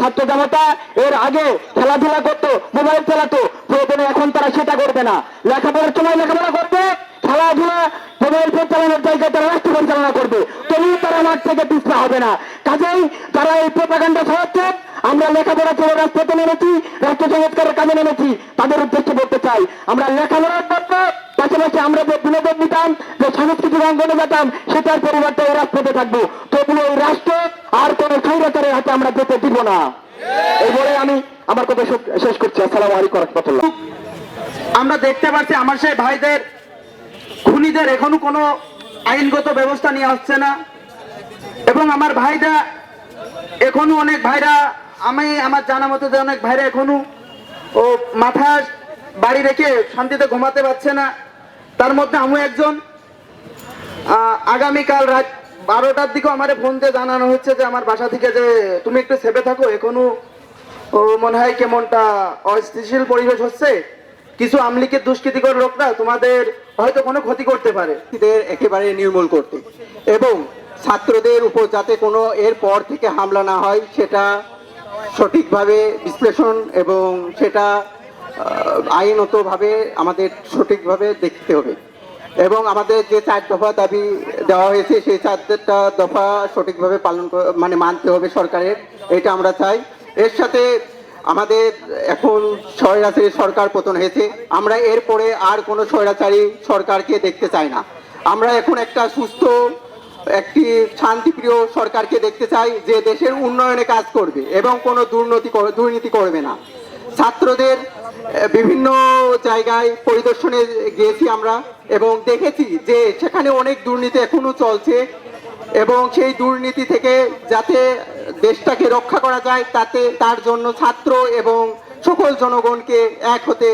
ছাত্র জনতা এর আগে খেলাধুলা করতো, মোবাইল চালাতো, প্রয়োজনে এখন তারা সেটা করবে না। লেখাপড়ার সময় লেখাপড়া করবে, খেলাধুলা, মোবাইল ফোন চালানোর জায়গায় তারা রাষ্ট্র পরিচালনা করবে। তবুও তারা মাঠ থেকে পিছপা হবে না। কাজেই তারা এই প্রোপাগান্ডা ছড়াচ্ছে আমরা লেখাপড়া করে রাস্তাতে নেমেছি, রাষ্ট্র সংস্কারের কাজে নেমেছি, তাদের উদ্দেশ্যে বলতে চাই, আমরা লেখাপড়ার করব, পাশাপাশি আমরা যে বিনোদন নিতাম যে সাংস্কৃতিক অঙ্গনে যেতাম, সেটার পরিবর্তে এই রাষ্ট্রতে থাকব। তবুও এই রাষ্ট্র আর কোন স্বৈরাচারের হাতে আমরা যেতে দিব না। এই বলে আমি আমার কথা শেষ- শেষ করছি। আসসালামু আলাইকুম রহমতুল্লাহ। আমরা দেখতে পাচ্ছি আমার সেই ভাইদের খুনিদের এখনও কোনো আইনগত ব্যবস্থা নিয়ে আসছে না। এবং আমার ভাইরা এখনও অনেক ভাইরা আমি আমার জানা মতো যে অনেক ভাইরা এখনও ও মাথা বাড়ি রেখে শান্তিতে ঘুমাতে পারছে না। তার মধ্যে আমি একজন আগামীকাল রাত বারোটার দিকে আমার ফোন দিয়ে জানানো হচ্ছে যে আমার বাসা থেকে যে তুমি একটু সেভে থাকো, এখনও ও মনে হয় কেমনটা অস্থিতিশীল পরিবেশ হচ্ছে। কিছু আমলিকের দুষ্কৃতিকর লোকরা তোমাদের হয়তো কোনো ক্ষতি করতে পারে। একেবারে নির্মূল করতে। এবং ছাত্রদের উপর যাতে কোনো এর পর থেকে হামলা না হয়, সেটা সঠিকভাবে বিশ্লেষণ এবং সেটা আইনতভাবে আমাদের সঠিকভাবে দেখতে হবে। এবং আমাদের যে চার দফা দাবি দেওয়া হয়েছে, সেই চারটা দফা সঠিকভাবে পালন মানে মানতে হবে সরকারের, এটা আমরা চাই। এর সাথে আমাদের এখন স্বৈরাচারী সরকার পতন হয়েছে। আমরা এরপরে আর কোনো স্বৈরাচারী সরকারকে দেখতে চাই না। আমরা এখন একটা সুস্থ, একটি শান্তিপ্রিয় সরকারকে দেখতে চাই, যে দেশের উন্নয়নে কাজ করবে এবং কোনো দুর্নীতি দুর্নীতি করবে না। ছাত্রদের বিভিন্ন জায়গায় পরিদর্শনে গিয়েছি আমরা এবং দেখেছি যে সেখানে অনেক দুর্নীতি এখনও চলছে এবং সেই দুর্নীতি থেকে যাতে দেশটাকে রক্ষা করা যায়, তাতে তার জন্য ছাত্র এবং সকল জনগণকে এক হতে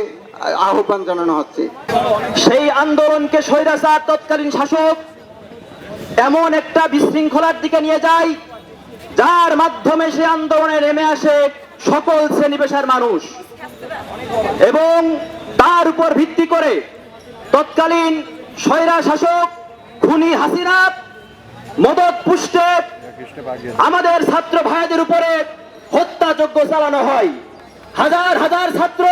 আহ্বান জানানো হচ্ছে। সেই আন্দোলনকে স্বৈরাচার, তৎকালীন শাসক এমন একটা বিশৃঙ্খলার দিকে নিয়ে যায়, যার মাধ্যমে সে আন্দোলনে নেমে আসে। সকল শ্রেণি পেশার মানুষ। এবং তার উপর ভিত্তি করে তৎকালীন স্বৈরা শাসক খুনি হাসিনা মদত পুষ্টে আমাদের ছাত্র ভাইদের উপরে হত্যাযজ্ঞ চালানো হয়। হাজার হাজার ছাত্র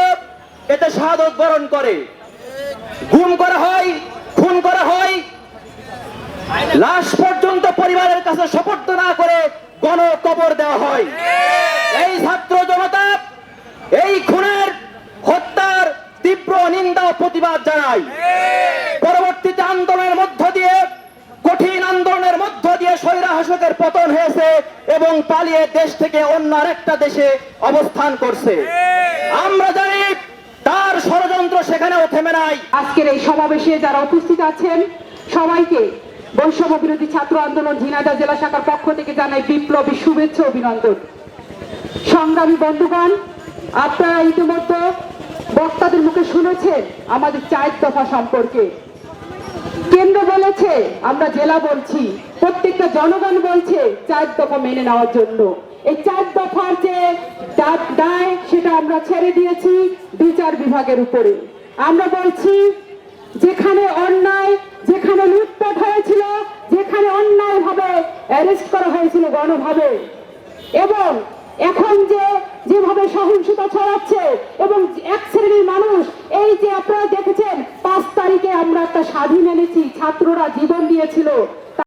এতে শাহাদত বরণ করে। গুম করা হয়, খুন করা হয়। লাশ পর্যন্ত পরিবারের কাছে সপর্দ না করে গণ কবর দেওয়া হয় এই ছাত্র জনতা এই খুনের হত্যার তীব্র নিন্দা ও প্রতিবাদ জানায় পরবর্তীতে আন্দোলনের মধ্য দিয়ে, কঠিন আন্দোলনের মধ্য দিয়ে স্বৈরা শাসকের পতন হয়েছে এবং পালিয়ে দেশ থেকে অন্য আরেকটা দেশে অবস্থান করছে। আমরা জানি তার ষড়যন্ত্র সেখানেও থেমে নাই। আজকের এই সমাবেশে যারা উপস্থিত আছেন, সবাইকে বৈষম্য বিরোধী ছাত্র আন্দোলন ঝিনাইদহ জেলা শাখার পক্ষ থেকে জানাই বিপ্লবী শুভেচ্ছা অভিনন্দন। সংগ্রামী বন্ধুগণ, আপনারা ইতিমধ্যে বক্তাদের মুখে শুনেছেন আমাদের চার দফা সম্পর্কে। কেন্দ্র বলেছে, আমরা জেলা বলছি, প্রত্যেকটা জনগণ বলছে চার দফা মেনে নেওয়ার জন্য। এই চার দফার যে দায়, সেটা আমরা ছেড়ে দিয়েছি বিচার বিভাগের উপরে। আমরা বলছি, যেখানে অন্যায়, যেখানে লুটপাট হয়েছিল, যেখানে অন্যায় ভাবে অ্যারেস্ট করা হয়েছিল গণভাবে। এবং এখন যে যেভাবে সহিংসতা ছড়াচ্ছে এবং এক শ্রেণির মানুষ এই যে আপনারা দেখেছেন পাঁচ তারিখে আমরা একটা স্বাধীন এনেছি ছাত্ররা জীবন দিয়েছিল।